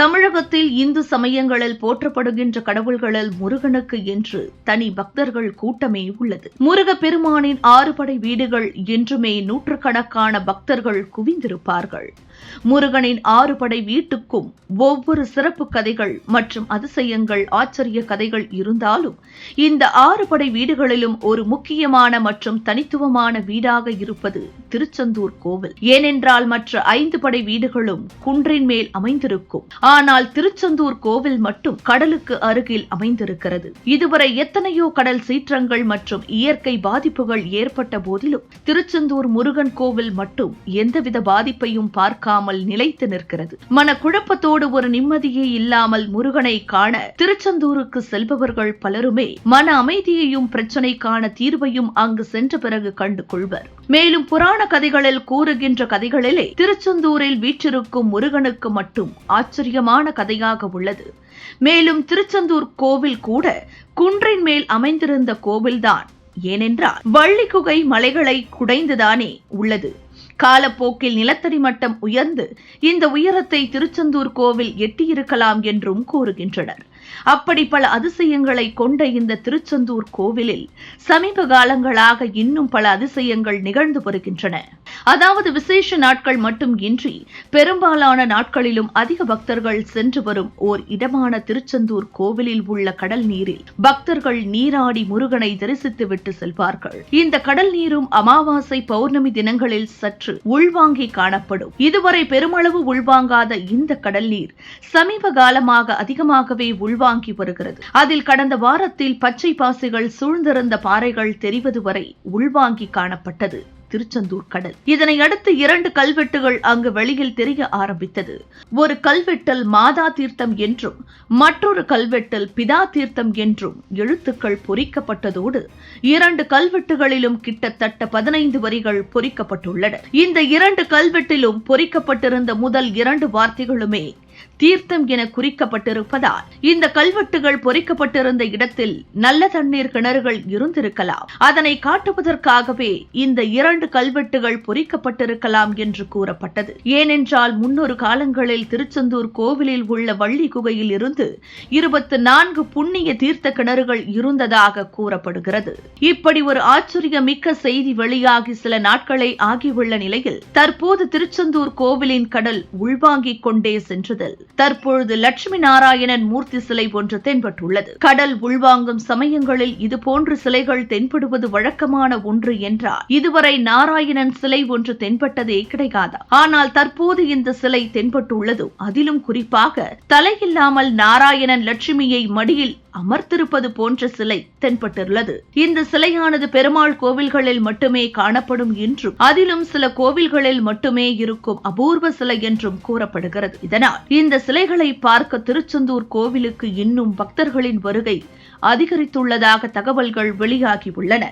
தமிழகத்தில் இந்து சமயங்களில் போற்றப்படுகின்ற கடவுள்களில் முருகனுக்கு என்று தனி பக்தர்கள் கூட்டமே உள்ளது. முருக பெருமானின் ஆறுபடை வீடுகள் என்றுமே நூற்றுக்கணக்கான பக்தர்கள் குவிந்திருப்பார்கள். முருகனின் ஆறுபடை வீட்டுக்கும் ஒவ்வொரு சிறப்பு கதைகள் மற்றும் அதிசயங்கள் ஆச்சரிய கதைகள் இருந்தாலும் இந்த ஆறுபடை வீடுகளிலும் ஒரு முக்கியமான மற்றும் தனித்துவமான வீடாக இருப்பது திருச்செந்தூர் கோவில். ஏனென்றால் மற்ற ஐந்து படை வீடுகளும் குன்றின் மேல் அமைந்திருக்கும். ஆனால் திருச்செந்தூர் கோவில் மட்டும் கடலுக்கு அருகில் அமைந்திருக்கிறது. இதுவரை எத்தனையோ கடல் சீற்றங்கள் மற்றும் இயற்கை பாதிப்புகள் ஏற்பட்ட போதிலும் திருச்செந்தூர் முருகன் கோவில் மட்டும் எந்தவித பாதிப்பையும் பார்க்க பார்க்காமல் நிலைத்து நிற்கிறது. மன குழப்பத்தோடு ஒரு நிம்மதியே இல்லாமல் முருகனை காண திருச்செந்தூருக்கு செல்பவர்கள் பலருமே மன அமைதியையும் பிரச்சனைக்கான தீர்வையும் அங்கு சென்ற பிறகு கண்டு கொள்வர். மேலும் புராண கதைகளில் கூறுகின்ற கதைகளிலே திருச்செந்தூரில் வீற்றிருக்கும் முருகனுக்கு மட்டும் ஆச்சரியமான கதையாக உள்ளது. மேலும் திருச்செந்தூர் கோவில் கூட குன்றின் மேல் அமைந்திருந்த கோவில்தான். ஏனென்றால் வள்ளிக்குகை மலைகளை குடைந்துதானே உள்ளது. காலப்போக்கில் நிலத்தடி மட்டம் உயர்ந்து இந்த உயரத்தை திருச்செந்தூர் கோவில் எட்டியிருக்கலாம் என்றும் கூறுகின்றனர். அப்படி பல அதிசயங்களை கொண்ட இந்த திருச்செந்தூர் கோவிலில் சமீப காலங்களாக இன்னும் பல அதிசயங்கள் நிகழ்ந்து வருகின்றன. அதாவது விசேஷ நாட்கள் மட்டும் இன்றி பெரும்பாலான நாட்களிலும் அதிக பக்தர்கள் சென்று வரும் ஓர் இடமான திருச்செந்தூர் கோவிலில் உள்ள கடல் நீரில் பக்தர்கள் நீராடி முருகனை தரிசித்து விட்டு செல்வார்கள். இந்த கடல் நீரும் அமாவாசை பௌர்ணமி தினங்களில் சற்று உள்வாங்கி காணப்படும். இதுவரை பெருமளவு உள்வாங்காத இந்த கடல் நீர் சமீப காலமாக அதிகமாகவே உள்வாங்கி வருகிறது. அதில் கடந்த வாரத்தில் பச்சை பாசிகள் சூழ்ந்திருந்த பாறைகள் தெரிவது வரை உள்வாங்கி காணப்பட்டது. திருச்செந்தூர் கடல். இதனை அடுத்து இரண்டு கல்வெட்டுகள் அங்கு வெளியில் தெரிய ஆரம்பித்தது. ஒரு கல்வெட்டில் மாதா தீர்த்தம் என்றும் மற்றொரு கல்வெட்டில் பிதா தீர்த்தம் என்றும் எழுத்துக்கள் பொறிக்கப்பட்டதோடு இரண்டு கல்வெட்டுகளிலும் கிட்டத்தட்ட பதினைந்து வரிகள் பொறிக்கப்பட்டுள்ளன. இந்த இரண்டு கல்வெட்டிலும் பொறிக்கப்பட்டிருந்த முதல் இரண்டு வார்த்தைகளுமே தீர்த்தம் என குறிக்கப்பட்டிருப்பதால் இந்த கல்வெட்டுகள் பொறிக்கப்பட்டிருந்த இடத்தில் நல்ல தண்ணீர் கிணறுகள் இருந்திருக்கலாம். அதனை காட்டுவதற்காகவே இந்த இரண்டு கல்வெட்டுகள் பொறிக்கப்பட்டிருக்கலாம் என்று கூறப்பட்டது. ஏனென்றால் முன்னொரு காலங்களில் திருச்செந்தூர் கோவிலில் உள்ள வள்ளி குகையில் இருந்து இருபத்தி நான்கு புண்ணிய தீர்த்த கிணறுகள் இருந்ததாக கூறப்படுகிறது. இப்படி ஒரு ஆச்சரிய மிக்க செய்தி வெளியாகி சில நாட்களை ஆகியுள்ள நிலையில் தற்போது திருச்செந்தூர் கோவிலின் கடல் உள்வாங்கிக் கொண்டே சென்றது தற்பொழுது லட்சுமி நாராயணன் மூர்த்தி சிலை ஒன்று தென்பட்டுள்ளது. கடல் உள்வாங்கும் சமயங்களில் இது போன்ற சிலைகள் தென்படுவது வழக்கமான ஒன்று என்றால் இதுவரை நாராயணன் சிலை ஒன்று தென்பட்டதே கிடைக்காது ஆனால் தற்போது இந்த சிலை தென்பட்டுள்ளது. அதிலும் குறிப்பாக தலையில்லாமல் நாராயணன் லட்சுமியை மடியில் அமர்த்திருப்பது போன்ற சிலை தென்பட்டுள்ளது. இந்த சிலையானது பெருமாள் கோவில்களில் மட்டுமே காணப்படும் என்றும் அதிலும் சில கோவில்களில் மட்டுமே இருக்கும் அபூர்வ சிலை என்றும் கூறப்படுகிறது. இதனால் இந்த சிலைகளை பார்க்க திருச்செந்தூர் கோவிலுக்கு இன்னும் பக்தர்களின் வருகை அதிகரித்துள்ளதாக தகவல்கள் வெளியாகியுள்ளன